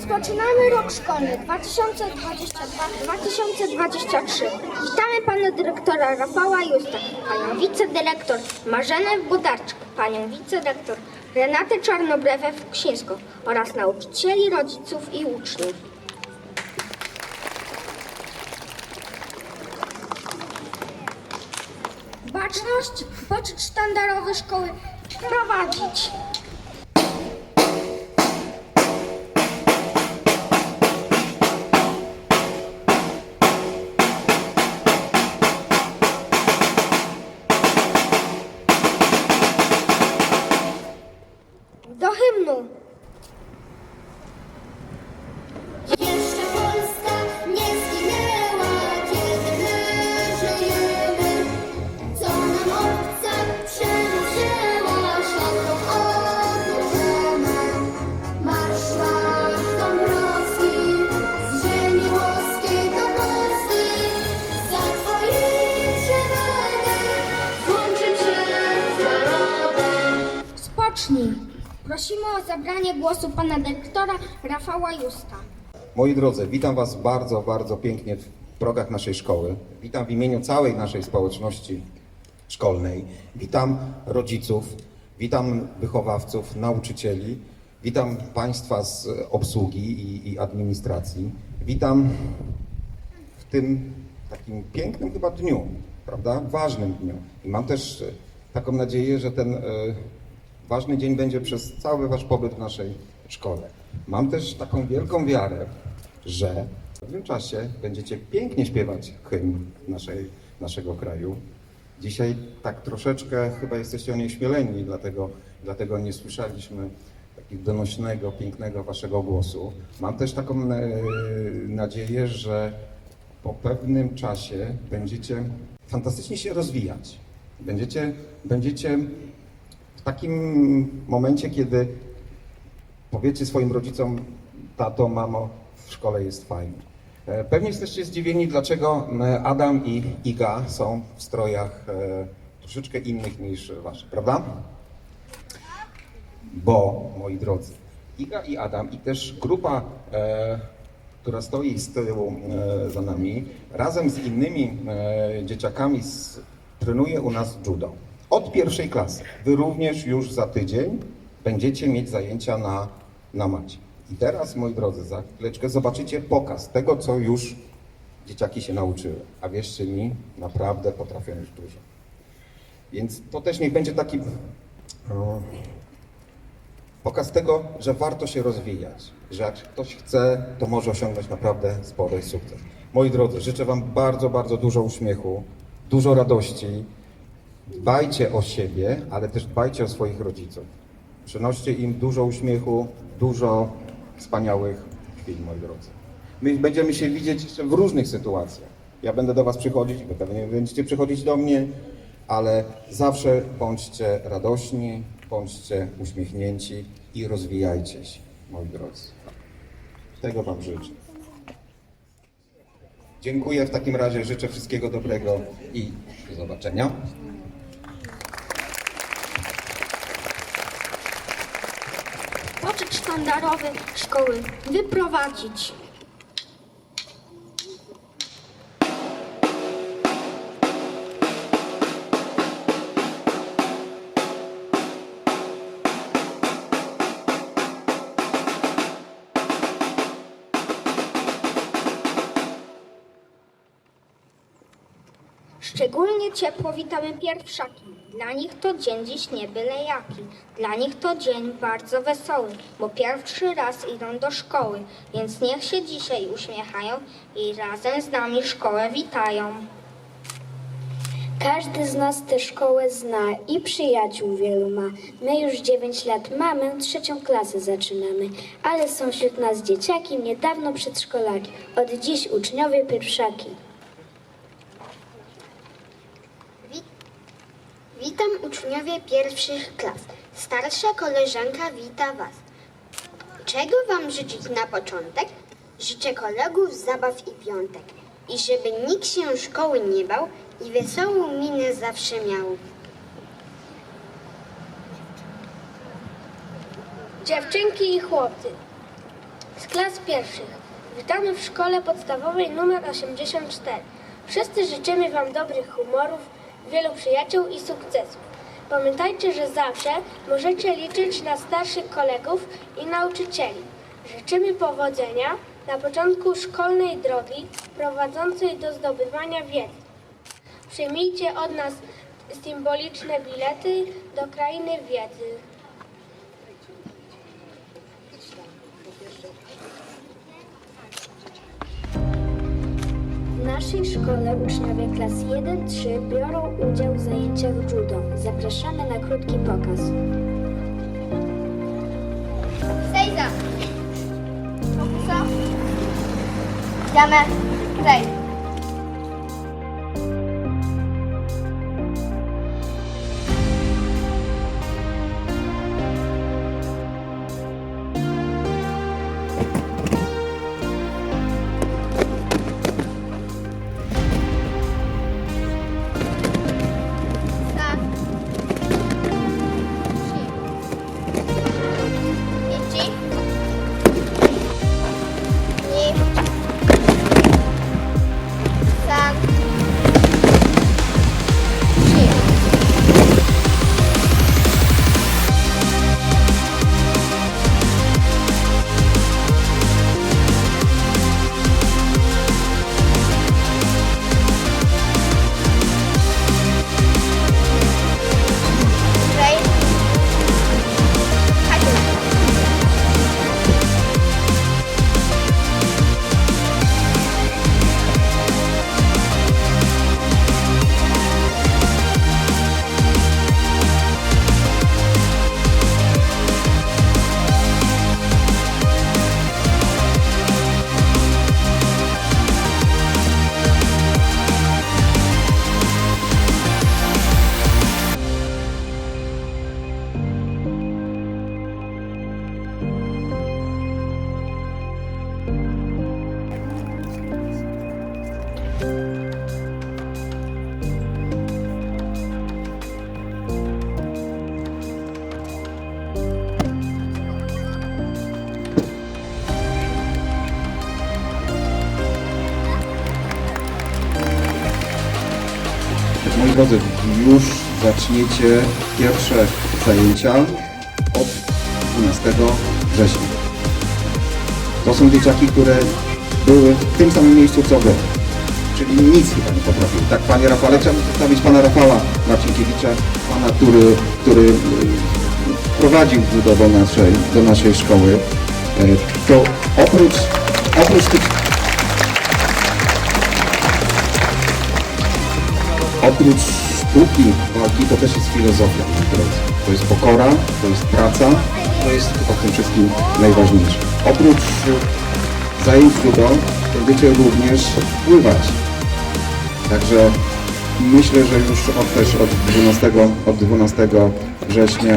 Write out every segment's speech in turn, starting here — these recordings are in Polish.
Rozpoczynamy rok szkolny 2022-2023. Witamy pana dyrektora Rafała Justa, panią wicedyrektor Marzenę Budarczyk, panią wicedyrektor Renatę Czarnobrewę-Ksińską oraz nauczycieli, rodziców i uczniów. Baczność, poczet sztandarowy szkoły prowadzić. Spocznij. Prosimy o zabranie głosu pana dyrektora Rafała Justa. Moi drodzy, witam Was bardzo, bardzo pięknie w progach naszej szkoły. Witam w imieniu całej naszej społeczności szkolnej. Witam rodziców, witam wychowawców, nauczycieli, witam Państwa z obsługi i, i administracji. Witam w tym takim pięknym chyba dniu, prawda? Ważnym dniu. I mam też taką nadzieję, że ten e, ważny dzień będzie przez cały Wasz pobyt w naszej szkole. Mam też taką wielką wiarę, że w pewnym czasie będziecie pięknie śpiewać hymn naszej, naszego kraju. Dzisiaj tak troszeczkę chyba jesteście onieśmieleni, dlatego, dlatego nie słyszeliśmy takiego donośnego, pięknego Waszego głosu. Mam też taką e, nadzieję, że po pewnym czasie będziecie fantastycznie się rozwijać. Będziecie, będziecie w takim momencie, kiedy powiecie swoim rodzicom, tato, mamo, w szkole jest fajnie. E, Pewnie jesteście zdziwieni, dlaczego Adam i Iga są w strojach e, troszeczkę innych niż wasze, prawda? Bo, moi drodzy, Iga i Adam i też grupa, e, która stoi z tyłu za nami, razem z innymi dzieciakami z, trenuje u nas judo. Od pierwszej klasy. Wy również już za tydzień będziecie mieć zajęcia na, na macie. I teraz, moi drodzy, za chwileczkę zobaczycie pokaz tego, co już dzieciaki się nauczyły. A wierzcie mi, naprawdę potrafią już dużo. Więc to też niech będzie taki pokaz tego, że warto się rozwijać, że jak ktoś chce, to może osiągnąć naprawdę spory sukces. Moi drodzy, życzę Wam bardzo, bardzo dużo uśmiechu, dużo radości. Dbajcie o siebie, ale też dbajcie o swoich rodziców. Przynoście im dużo uśmiechu, dużo wspaniałych chwil, moi drodzy. My będziemy się widzieć w różnych sytuacjach. Ja będę do Was przychodzić, Wy pewnie będziecie przychodzić do mnie, ale zawsze bądźcie radośni, bądźcie uśmiechnięci i rozwijajcie się, moi drodzy. Tego Wam życzę. Dziękuję w takim razie, życzę wszystkiego dobrego i do zobaczenia. Poczet sztandarowy szkoły wyprowadzić. Szczególnie ciepło witamy pierwszaki. Dla nich to dzień dziś nie byle jaki. Dla nich to dzień bardzo wesoły, bo pierwszy raz idą do szkoły, więc niech się dzisiaj uśmiechają i razem z nami szkołę witają. Każdy z nas tę szkołę zna i przyjaciół wielu ma. My już 9 lat mamy, trzecią klasę zaczynamy, ale są wśród nas dzieciaki, niedawno przedszkolaki, od dziś uczniowie pierwszaki. Witam uczniowie pierwszych klas. Starsza koleżanka wita Was. Czego Wam życzyć na początek? Życzę kolegów, zabaw i piątek. I żeby nikt się szkoły nie bał i wesołą minę zawsze miał. Dziewczynki i chłopcy, z klas pierwszych. Witamy w szkole podstawowej nr 84. Wszyscy życzymy Wam dobrych humorów, wielu przyjaciół i sukcesów. Pamiętajcie, że zawsze możecie liczyć na starszych kolegów i nauczycieli. Życzymy powodzenia na początku szkolnej drogi prowadzącej do zdobywania wiedzy. Przyjmijcie od nas symboliczne bilety do krainy wiedzy. Naszej szkole uczniowie klas 1-3 biorą udział w zajęciach judo. Zapraszamy na krótki pokaz. Sejza! Fokusa! Idziemy! Tutaj! Drodzy, już zaczniecie pierwsze zajęcia od 12 września. To są dzieciaki, które były w tym samym miejscu co wy. Czyli nic chyba nie potrafiły. Tak, panie Rafale, chciałbym przedstawić pana Rafała Marcinkiewicza, pana, który, który y, prowadził do, naszej, do naszej szkoły. E, To oprócz, oprócz tych oprócz sztuki walki to też jest filozofia. To jest pokora, to jest praca, to jest chyba w tym wszystkim najważniejsze. Oprócz zajęć judo będziecie również pływać. Także myślę, że już od, też od 12, od 12 września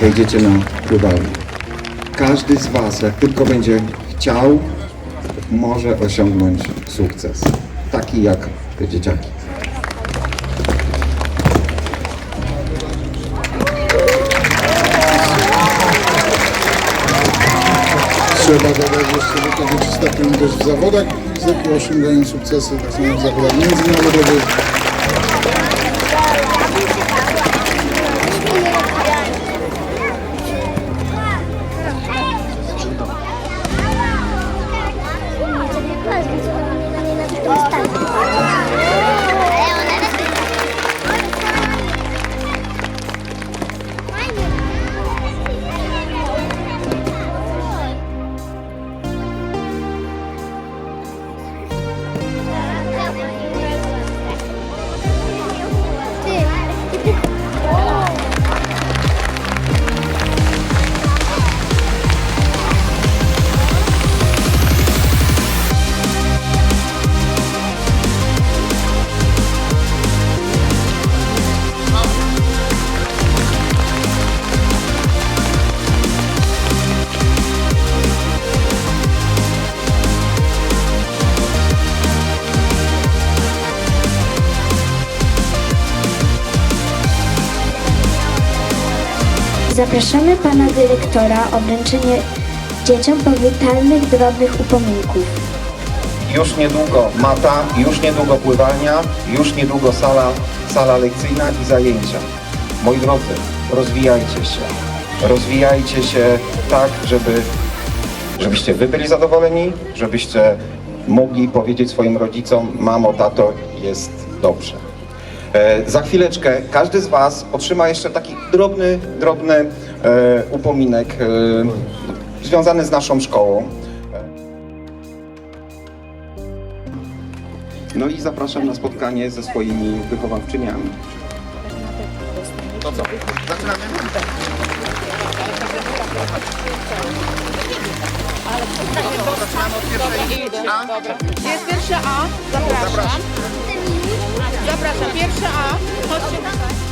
wejdziecie na pływalnię. Każdy z Was, jak tylko będzie chciał, może osiągnąć sukces. Taki jak te dzieciaki. Trzeba dodać jeszcze do tego czystakiem też w zawodach zwykle osiągają sukcesy tak w zawodach międzynarodowych. Zapraszamy pana dyrektora o wręczenie dzieciom powitalnych, drobnych upominków. Już niedługo mata, już niedługo pływalnia, już niedługo sala, sala lekcyjna i zajęcia. Moi drodzy, rozwijajcie się. Rozwijajcie się tak, żeby, żebyście wy byli zadowoleni, żebyście mogli powiedzieć swoim rodzicom, mamo, tato, jest dobrze. E, za chwileczkę każdy z Was otrzyma jeszcze taki drobny, drobny e, upominek e, związany z naszą szkołą. No i zapraszam na spotkanie ze swoimi wychowawczyniami. To co? Zaczynamy? Gdzie jest pierwsze A? Zapraszam. Zapraszam. Pierwsze A. Chodźcie.